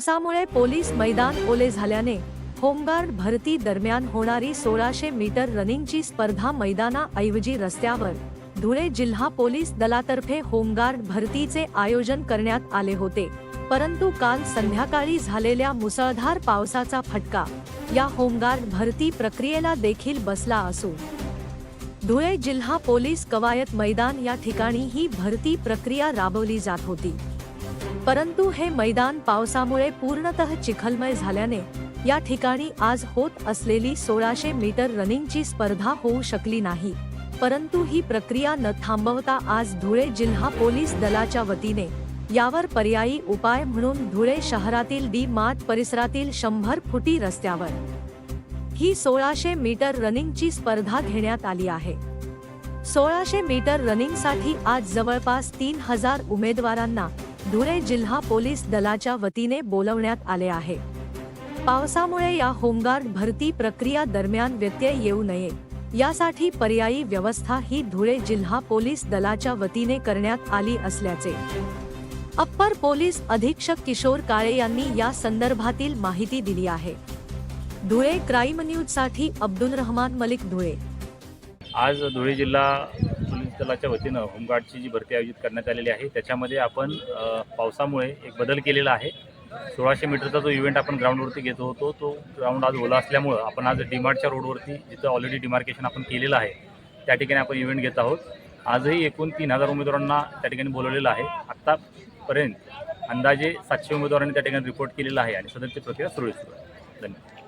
पावसामुळे पोलीस मैदान ओले झाल्याने होमगार्ड भरती दरम्यान होणारी सोळाशे मीटर रनिंगची स्पर्धा मैदानाऐवजी रस्त्यावर. धुळे जिल्हा पोलीस दलातर्फे होमगार्ड भरतीचे आयोजन करण्यात आले होते. परंतु काल संध्याकाळी झालेल्या मुसळधार पावसाचा फटका या होमगार्ड भरती प्रक्रियेला देखील बसला असून. धुळे जिल्हा पोलीस कवायत मैदान या ठिकाणी ही भरती प्रक्रिया राबवली जात होती. परंतु हे मैदान पावसामुळे पूर्णतः चिखलमय झाल्याने या ठिकाणी आज होत असलेली सोळाशे मीटर रनिंगची स्पर्धा होऊ शकली नाही. परंतु ही प्रक्रिया न थांबवता आज धुळे जिल्हा पोलीस दलाच्या वतीने यावर पर्यायी उपाय म्हणून धुळे शहरातील डी मार्ट परिसरातील शंभर फुटी रस्त्यावर ही सोळाशे मीटर रनिंगची स्पर्धा घेण्यात आली आहे. सोळाशे मीटर रनिंगसाठी आज जवळपास तीन हजार उमेदवारांना धुळे जिल्हा पोलीस दलाच्या वतीने बोलवण्यात आले आहे. पावसामुळे या होमगार्ड भरती प्रक्रिया दरम्यान व्यत्यय येऊ नये. यासाठी पर्यायी व्यवस्था ही धुळे जिल्हा पोलीस दलाच्या वतीने करण्यात आली असल्याचे. अप्पर पोलीस अधीक्षक किशोर काळे यांनी या संदर्भातील माहिती दिली आहे. धुळे क्राईम न्यूजसाठी अब्दुल रहमान मलिक धुळे. आज धुळे जिल्हा पोलीस दलाच्या वतीनं होमगार्डची जी भरती आयोजित करण्यात आलेली आहे त्याच्यामध्ये आपण पावसामुळे एक बदल केलेला आहे. सोळाशे मीटरचा जो इव्हेंट आपण ग्राउंडवरती घेतो होतो तो ग्राउंड आज ओला असल्यामुळं आपण आज डीमार्टच्या रोडवरती जिथं ऑलरेडी डिमार्केशन आपण केलेलं आहे त्या ठिकाणी आपण इव्हेंट घेत आहोत. आजही एकूण तीन हजार उमेदवारांना त्या ठिकाणी बोलवलेलं आहे. आत्तापर्यंत अंदाजे सातशे उमेदवारांनी त्या ठिकाणी रिपोर्ट केलेला आहे आणि सदरची प्रक्रिया सुरळीत सुरू आहे. धन्यवाद.